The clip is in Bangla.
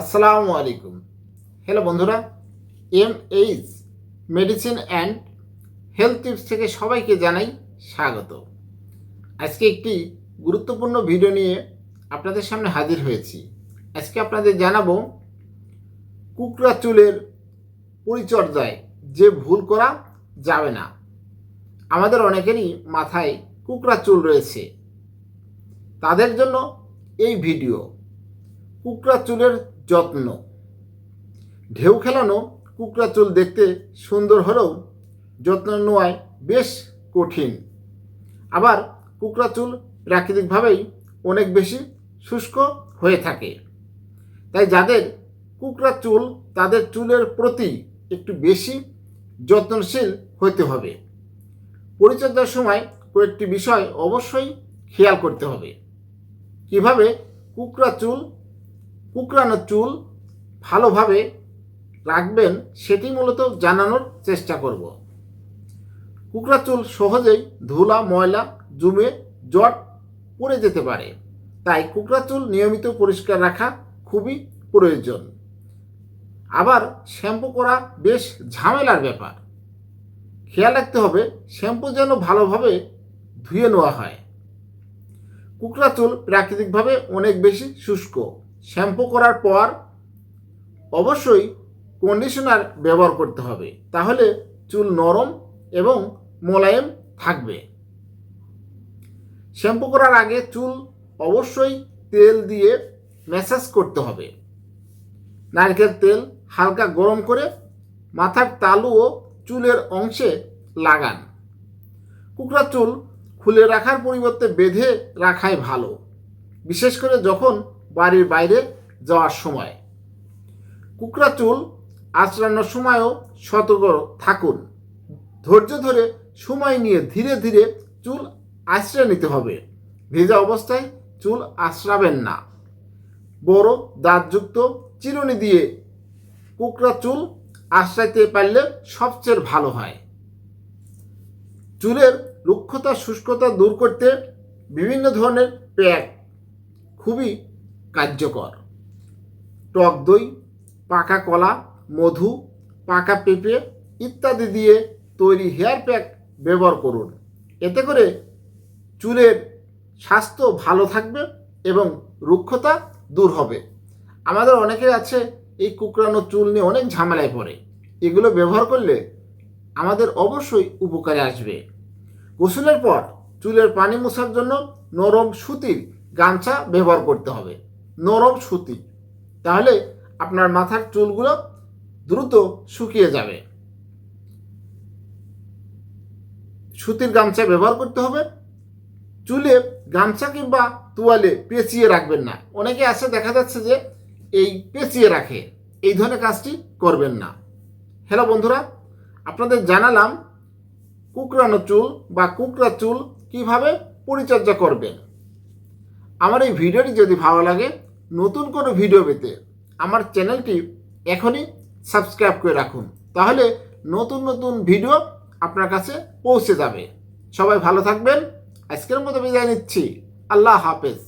আসসালামু আলাইকুম। হ্যালো বন্ধুরা M H medicine and health tips থেকে সবাইকে জানাই স্বাগত। আজকে একটি গুরুত্বপূর্ণ ভিডিও নিয়ে আপনাদের সামনে হাজির হয়েছি। আজকে আপনাদের জানাব কুকড়া চুলের পরিচর্যায় যে ভুল করা যাবে না। আমাদের অনেকেরই মাথায় কুকড়া চুল রয়েছে। তাদের জন্য এই ভিডিও কুকড়া চুলের যত্ন। ঢেউ খেলানো কুকড়া চুল দেখতে সুন্দর হলেও যত্ন নেওয়ায় বেশ কঠিন। আবার কুকড়া চুল প্রাকৃতিকভাবেই অনেক বেশি শুষ্ক হয়ে থাকে। তাই যাদের কুকড়া চুল তাদের চুলের প্রতি একটু বেশি যত্নশীল হতে হবে। পরিচর্যার সময় কয়েকটি বিষয় অবশ্যই খেয়াল করতে হবে। কীভাবে কুকড়া চুল কুকরানো চুল ভালোভাবে রাখবেন, সেটি মূলত জানানোর চেষ্টা করব। কুকড়া চুল সহজেই ধুলা, ময়লা, জমে, জট পড়ে যেতে পারে। তাই কুকড়া চুল নিয়মিত পরিষ্কার রাখা খুবই প্রয়োজন। আবার শ্যাম্পু করা বেশ ঝামেলার ব্যাপার। খেয়াল রাখতে হবে, শ্যাম্পু যেন ভালোভাবে ধুয়ে নেওয়া হয়। কুকড়া চুল প্রাকৃতিকভাবে অনেক বেশি শুষ্ক। শ্যাম্পু করার পর অবশ্যই কন্ডিশনার ব্যবহার করতে হবে। তাহলে চুল নরম এবং মোলায়েম থাকবে। শ্যাম্পু করার আগে চুল অবশ্যই তেল দিয়ে ম্যাসাজ করতে হবে। নারকেল তেল হালকা গরম করে মাথার তালু ও চুলের অংশে লাগান। কুকড়া চুল খুলে রাখার পরিবর্তে বেঁধে রাখাই ভালো। বিশেষ করে যখন বাড়ির বাইরে যাওয়ার সময়। কুকড়া চুল আঁচড়ানোর সময়ও সতর্ক থাকুন। ধৈর্য ধরে সময় নিয়ে ধীরে ধীরে চুল আশ্রয় নিতে হবে। ভেজা অবস্থায় চুল আশ্রাবেন না। বড় দাঁতযুক্ত চিরুনি দিয়ে কুকড়া চুল আশ্রাইতে পারলে সবচেয়ে ভালো হয়। চুলের রুক্ষতা, শুষ্কতা দূর করতে বিভিন্ন ধরনের প্যাক, খুবই কার্যকর। টক দই, পাকা কলা, মধু, পাকা পেঁপে ইত্যাদি দিয়ে তৈরি হেয়ার প্যাক ব্যবহার করুন। এতে করে চুলের স্বাস্থ্য ভালো থাকবে এবং রুক্ষতা দূর হবে। আমাদের অনেকের আছে এই কুকরানো চুল নিয়ে অনেক ঝামেলায় পড়ে। এগুলো ব্যবহার করলে আমাদের অবশ্যই উপকারে আসবে। গোসলের পর চুলের পানি মোছার জন্য নরম সুতির গামছা ব্যবহার করতে হবে। নরম সুতি। তাহলে আপনার মাথার চুলগুলো দ্রুত শুকিয়ে যাবে। সুতির গামছা ব্যবহার করতে হবে। চুলে গামছা কিংবা তোয়ালে পেঁচিয়ে রাখবেন না। অনেকে আছে, দেখা যাচ্ছে যে এই পেঁচিয়ে রাখে। এই ধরনের কাজটি করবেন না। হ্যালো বন্ধুরা, আপনাদের জানালাম কুকরানো চুল বা কুকরা চুল কীভাবে পরিচর্যা করবেন। আমার এই ভিডিওটি যদি ভালো লাগে নতুন কোনো ভিডিও পেতে আমার চ্যানেলটি এখনই সাবস্ক্রাইব করে রাখুন। তাহলে নতুন নতুন ভিডিও আপনার কাছে পৌঁছে যাবে। সবাই ভালো থাকবেন। আজকের মতো বিদায় নিচ্ছি। আল্লাহ হাফেজ।